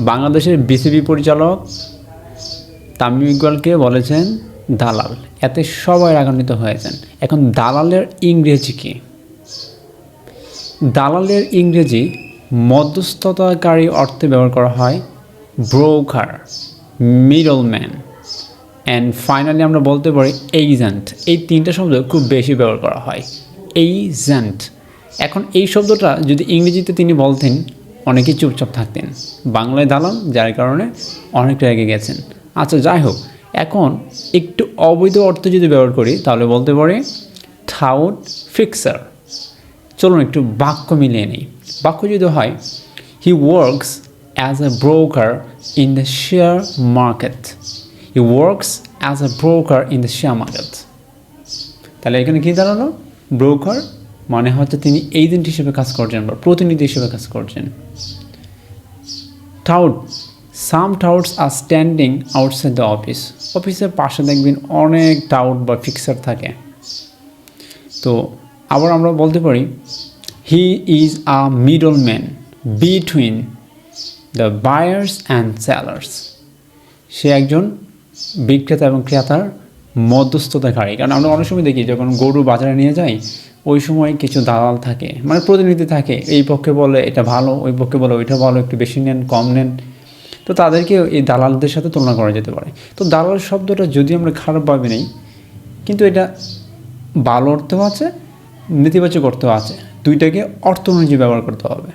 বাংলাদেশের বিসিবি পরিচালক তামিম ইকবালকে বলেছেন, দালাল। এতে সবাই রাগান্বিত হয়েছেন এখন দালালের ইংরেজি কী? দালালের ইংরেজি মধ্যস্থতাকারী অর্থে ব্যবহার করা হয় ব্রোকার মিডলম্যান অ্যান্ড ফাইনালি আমরা বলতে পারি এজেন্ট এই তিনটা শব্দ খুব বেশি ব্যবহার করা হয় এইজেন্ট এখন এই শব্দটা যদি ইংরেজিতে তিনি বলতেন অনেকেই চুপচাপ থাকতেন। বাংলায় দালাল, যার কারণে অনেকটা রেগে গেছেন। আচ্ছা যাই হোক, এখন একটু অবৈধ অর্থ যদি ব্যবহার করি, তাহলে বলতে পারি থাউট ফিক্সার। চলুন একটু বাক্য মিলিয়ে নিই। বাক্য যদি হয় he works as a broker in the share market he works as a broker in the share market তাহলে এখানে কী দাঁড়াল? ব্রোকার মানে হচ্ছে তিনি এজেন্ট হিসেবে কাজ করছেন বা প্রতিনিধি হিসেবে কাজ করছেন। Tout some touts are standing outside the office অফিসের পাশে দেখবেন অনেক টাউট বা ফিক্সার থাকে। তো আবার আমরা বলতে পারি he is a middle man between the buyers and sellers সে একজন বিক্রেতা এবং ক্রেতার মধ্যস্থতাকারী কারণ আমরা অনেক সময় দেখি যখন গরু বাজারে নিয়ে যাই ওই সময় কিছু দালাল থাকে মানে প্রতিনিধি থাকে, এই পক্ষে বলে এটা ভালো, ওই পক্ষে বলে ওইটা ভালো, একটু বেশি নেন, কম নেন। তো তাদেরকে এই দালালদের সাথে তুলনা করা যেতে পারে। তো দালাল শব্দটা যদি আমরা খারাপভাবে নেই, কিন্তু এটা ভালো অর্থও আছে, নেতিবাচক অর্থও আছে। দুইটাকে অর্থ অনুযায়ী ব্যবহার করতে হবে।